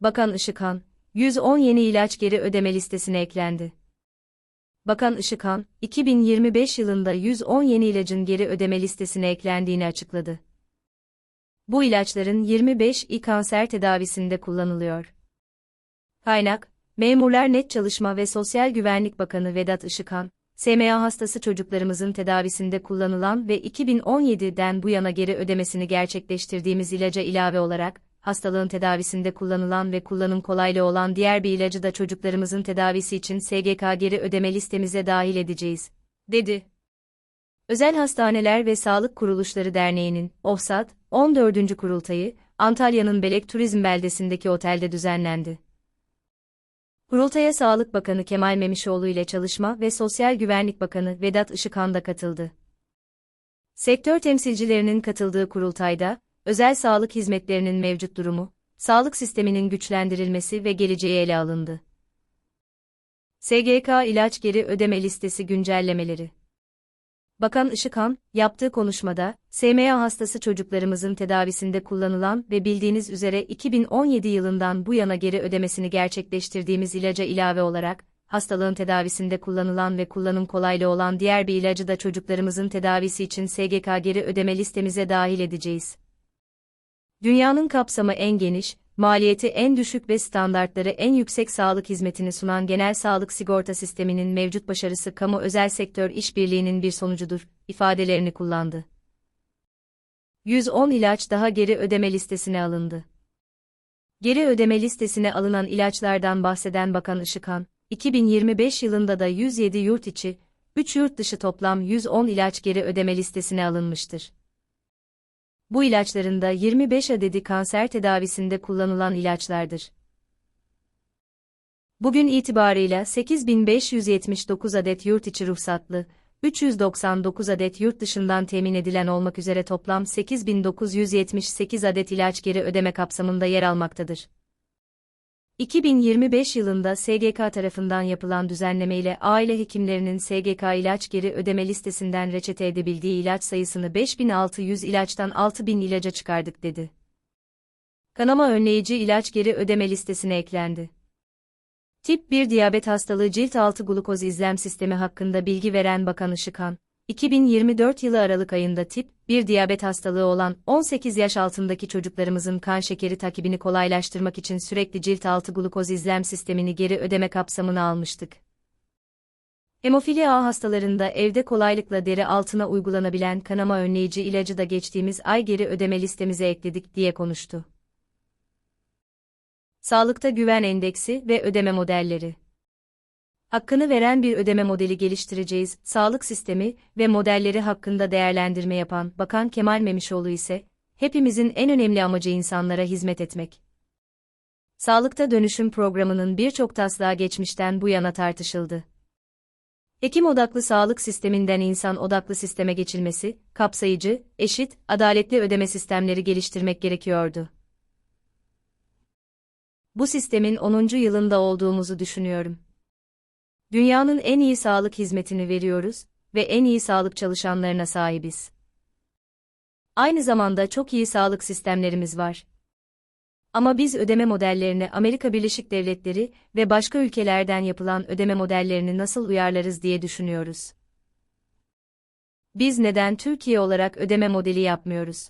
Bakan Işıkhan, 110 yeni ilaç geri ödeme listesine eklendi. Bakan Işıkhan, 2025 yılında 110 yeni ilacın geri ödeme listesine eklendiğini açıkladı. Bu ilaçların 25'i kanser tedavisinde kullanılıyor. Kaynak, Memurlar Net Çalışma ve Sosyal Güvenlik Bakanı Vedat Işıkhan, SMA hastası çocuklarımızın tedavisinde kullanılan ve 2017'den bu yana geri ödemesini gerçekleştirdiğimiz ilaca ilave olarak, hastalığın tedavisinde kullanılan ve kullanım kolaylığı olan diğer bir ilacı da çocuklarımızın tedavisi için SGK geri ödeme listemize dahil edeceğiz, dedi. Özel Hastaneler ve Sağlık Kuruluşları Derneği'nin OFSAT 14. kurultayı Antalya'nın Belek Turizm beldesindeki otelde düzenlendi. Kurultaya Sağlık Bakanı Kemal Memişoğlu ile Çalışma ve Sosyal Güvenlik Bakanı Vedat Işıkhan da katıldı. Sektör temsilcilerinin katıldığı kurultayda, özel sağlık hizmetlerinin mevcut durumu, sağlık sisteminin güçlendirilmesi ve geleceği ele alındı. SGK ilaç geri ödeme listesi güncellemeleri Bakan Işıkhan, yaptığı konuşmada, SMA hastası çocuklarımızın tedavisinde kullanılan ve bildiğiniz üzere 2017 yılından bu yana geri ödemesini gerçekleştirdiğimiz ilaca ilave olarak, hastalığın tedavisinde kullanılan ve kullanım kolaylığı olan diğer bir ilacı da çocuklarımızın tedavisi için SGK geri ödeme listemize dahil edeceğiz. Dünyanın kapsamı en geniş, maliyeti en düşük ve standartları en yüksek sağlık hizmetini sunan genel sağlık sigorta sisteminin mevcut başarısı kamu özel sektör işbirliğinin bir sonucudur, ifadelerini kullandı. 110 ilaç daha geri ödeme listesine alındı. Geri ödeme listesine alınan ilaçlardan bahseden Bakan Işıkhan, 2025 yılında da 107 yurt içi, 3 yurt dışı toplam 110 ilaç geri ödeme listesine alınmıştır. Bu ilaçların da 25 adedi kanser tedavisinde kullanılan ilaçlardır. Bugün itibarıyla 8579 adet yurt içi ruhsatlı, 399 adet yurt dışından temin edilen olmak üzere toplam 8978 adet ilaç geri ödeme kapsamında yer almaktadır. 2025 yılında SGK tarafından yapılan düzenleme ile aile hekimlerinin SGK ilaç geri ödeme listesinden reçete edebildiği ilaç sayısını 5600 ilaçtan 6000 ilaca çıkardık dedi. Kanama önleyici ilaç geri ödeme listesine eklendi. Tip 1 diyabet hastalığı cilt altı glukoz izlem sistemi hakkında bilgi veren Bakan Işıkhan, 2024 yılı Aralık ayında tip 1 diyabet hastalığı olan 18 yaş altındaki çocuklarımızın kan şekeri takibini kolaylaştırmak için sürekli cilt altı glukoz izlem sistemini geri ödeme kapsamına almıştık. Hemofili A hastalarında evde kolaylıkla deri altına uygulanabilen kanama önleyici ilacı da geçtiğimiz ay geri ödeme listemize ekledik diye konuştu. Sağlıkta güven endeksi ve ödeme modelleri hakkını veren bir ödeme modeli geliştireceğiz. Sağlık sistemi ve modelleri hakkında değerlendirme yapan Bakan Kemal Memişoğlu ise, hepimizin en önemli amacı insanlara hizmet etmek. Sağlıkta dönüşüm programının birçok taslağı geçmişten bu yana tartışıldı. Hekim odaklı sağlık sisteminden insan odaklı sisteme geçilmesi, kapsayıcı, eşit, adaletli ödeme sistemleri geliştirmek gerekiyordu. Bu sistemin 10. yılında olduğumuzu düşünüyorum. Dünyanın en iyi sağlık hizmetini veriyoruz ve en iyi sağlık çalışanlarına sahibiz. Aynı zamanda çok iyi sağlık sistemlerimiz var. Ama biz ödeme modellerini Amerika Birleşik Devletleri ve başka ülkelerden yapılan ödeme modellerini nasıl uyarlarız diye düşünüyoruz. Biz neden Türkiye olarak ödeme modeli yapmıyoruz?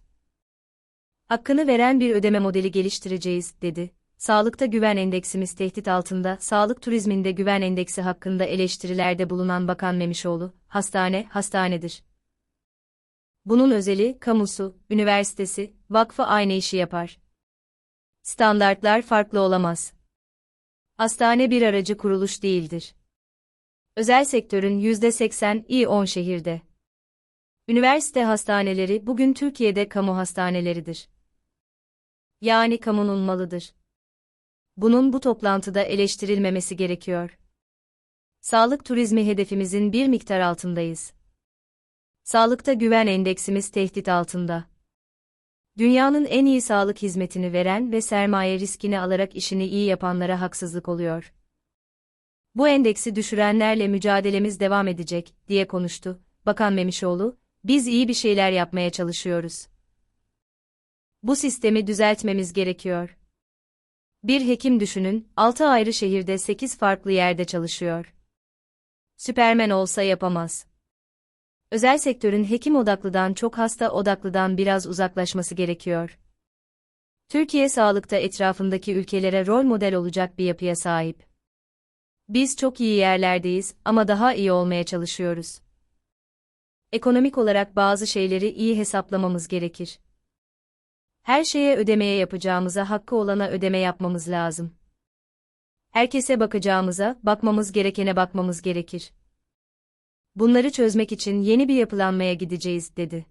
Hakkını veren bir ödeme modeli geliştireceğiz, dedi. Sağlıkta güven endeksimiz tehdit altında, sağlık turizminde güven endeksi hakkında eleştirilerde bulunan Bakan Memişoğlu, hastane, hastanedir. Bunun özeli, kamusu, üniversitesi, vakfı aynı işi yapar. Standartlar farklı olamaz. Hastane bir aracı kuruluş değildir. Özel sektörün %80'i 10 şehirde. Üniversite hastaneleri bugün Türkiye'de kamu hastaneleridir. Yani kamunun malıdır bunun bu toplantıda eleştirilmemesi gerekiyor. Sağlık turizmi hedefimizin bir miktar altındayız. Sağlıkta güven endeksimiz tehdit altında. Dünyanın en iyi sağlık hizmetini veren ve sermaye riskini alarak işini iyi yapanlara haksızlık oluyor. Bu endeksi düşürenlerle mücadelemiz devam edecek, diye konuştu. Bakan Memişoğlu, biz iyi bir şeyler yapmaya çalışıyoruz. Bu sistemi düzeltmemiz gerekiyor. Bir hekim düşünün, 6 ayrı şehirde 8 farklı yerde çalışıyor. Süpermen olsa yapamaz. Özel sektörün hekim odaklıdan çok hasta odaklıdan biraz uzaklaşması gerekiyor. Türkiye sağlıkta etrafındaki ülkelere rol model olacak bir yapıya sahip. Biz çok iyi yerlerdeyiz ama daha iyi olmaya çalışıyoruz. Ekonomik olarak bazı şeyleri iyi hesaplamamız gerekir. Her şeye ödemeye yapacağımıza hakkı olana ödeme yapmamız lazım. Herkese bakacağımıza, bakmamız gerekene bakmamız gerekir. Bunları çözmek için yeni bir yapılanmaya gideceğiz, dedi.